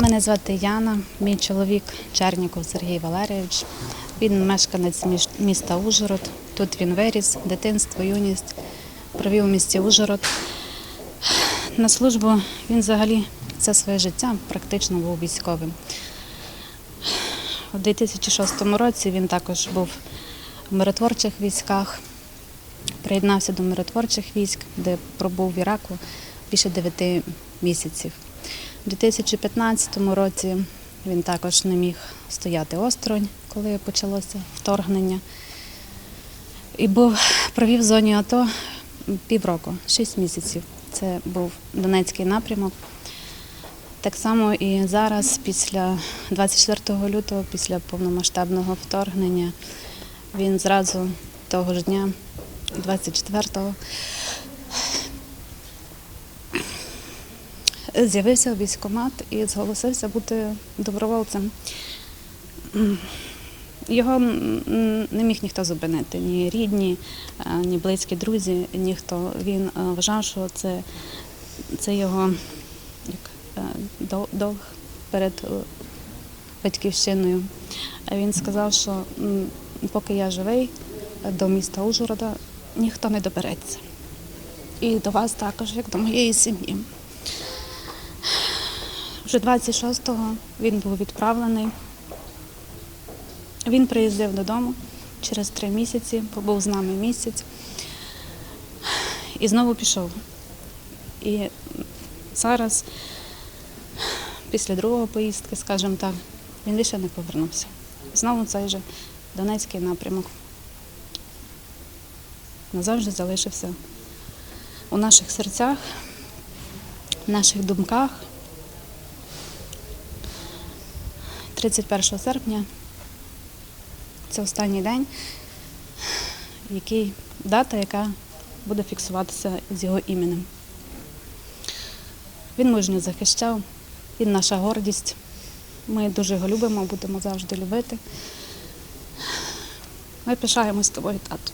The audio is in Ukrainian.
Мене звати Яна, мій чоловік Черніков Сергій Валерійович. Він мешканець міста Ужгород. Тут він виріс, дитинство, юність, провів у місті Ужгород. На службу він взагалі все своє життя практично був військовим. У 2006 році він також був в миротворчих військах, приєднався до миротворчих військ, де пробув в Іраку більше 9 місяців. У 2015 році він також не міг стояти осторонь, коли почалося вторгнення. І був провів в зоні АТО півроку, 6 місяців. Це був Донецький напрямок. Так само і зараз, після 24 лютого, після повномасштабного вторгнення, він зразу того ж дня, 24-го, з'явився військкомат і зголосився бути добровольцем. Його не міг ніхто зупинити, ні рідні, е, ні близькі друзі, ніхто. Він е, вважав, що це, це його як, е, долг перед батьківщиною. Він сказав, що поки я живий, до міста Ужгорода ніхто не добереться. І до вас також, як до моєї сім'ї. Вже 26-го він був відправлений. Він приїздив додому через три місяці, побув з нами місяць і знову пішов. І зараз, після другого поїздки, скажімо так, він більше не повернувся. Знову цей же Донецький напрямок назавжди залишився у наших серцях, в наших думках. 31 серпня це останній день, який, дата, яка буде фіксуватися з його іменем. Він мужньо захищав, він наша гордість. Ми дуже його любимо, будемо завжди любити. Ми пишаємось тобою, тату.